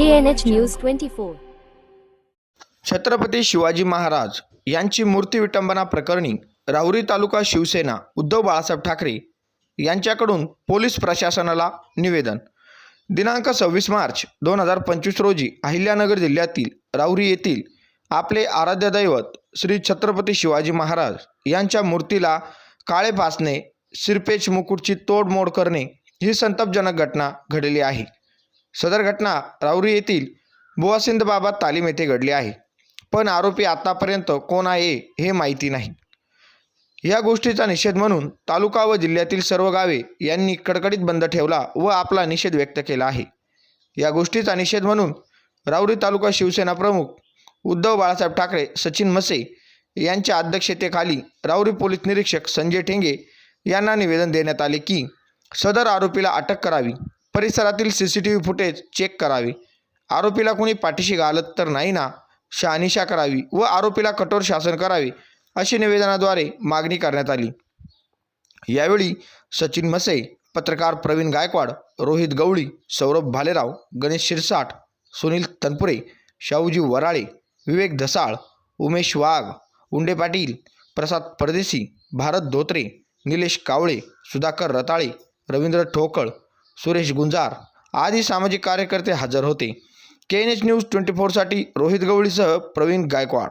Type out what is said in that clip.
KNH News 24. Chhatrapati Shivaji Maharaj यांची मूर्ती विटंबना प्रकरणी राहुरी तालुका शिवसेना उद्धव बाळासाहेब ठाकरे यांच्याकडून पोलीस प्रशासनाला निवेदन दिनांक सव्वीस मार्च दोन हजार पंचवीस रोजी अहिल्यानगर जिल्ह्यातील राहुरी येथील आपले आराध्य दैवत श्री छत्रपती शिवाजी महाराज यांच्या मूर्तीला काळे फासणे सिरपेच मुकुटची तोडमोड करणे ही संतापजनक घटना घडली आहे सदर घटना राऊरी येथील बुवासिंद बाबा तालीम येथे घडली आहे. पण आरोपी आतापर्यंत कोण आहे हे माहिती नाही. या गोष्टीचा निषेध म्हणून तालुका व जिल्ह्यातील सर्व गावे यांनी कडकडीत बंद ठेवला व आपला निषेध व्यक्त केला आहे. या गोष्टीचा निषेध म्हणून राऊरी तालुका शिवसेना प्रमुख उद्धव बाळासाहेब ठाकरे सचिन मसे यांच्या अध्यक्षतेखाली राऊरी पोलीस निरीक्षक संजय ठेंगे यांना निवेदन देण्यात आले की सदर आरोपीला अटक करावी. परिसरातील C C T V footage check करावे. आरोपीला कोणी पाठीशी घालत तर नाही ना? शहानिशा करावी व आरोपीला कठोर शासन करावे अशी निवेदनाद्वारे मागणी करण्यात आली. यावेळी सचिन मसे पत्रकार प्रवीण गायकवाड रोहित गवळी सौरभ भालेराव गणेश शिरसाट सुनील तनपुरे शाहूजी वराळे विवेक धसाळ उमेश वाघ उंडे पाटील प्रसाद परदेशी भारत धोत्रे निलेश कावळे सुधाकर रताळे रवींद्र ठोकळ सुरेश गुंजार. आदी सामाजिक कार्यकर्ते हजर होते. K N H news twenty फोरसाठी Rohit गवळीसह प्रवीण गायकवाड.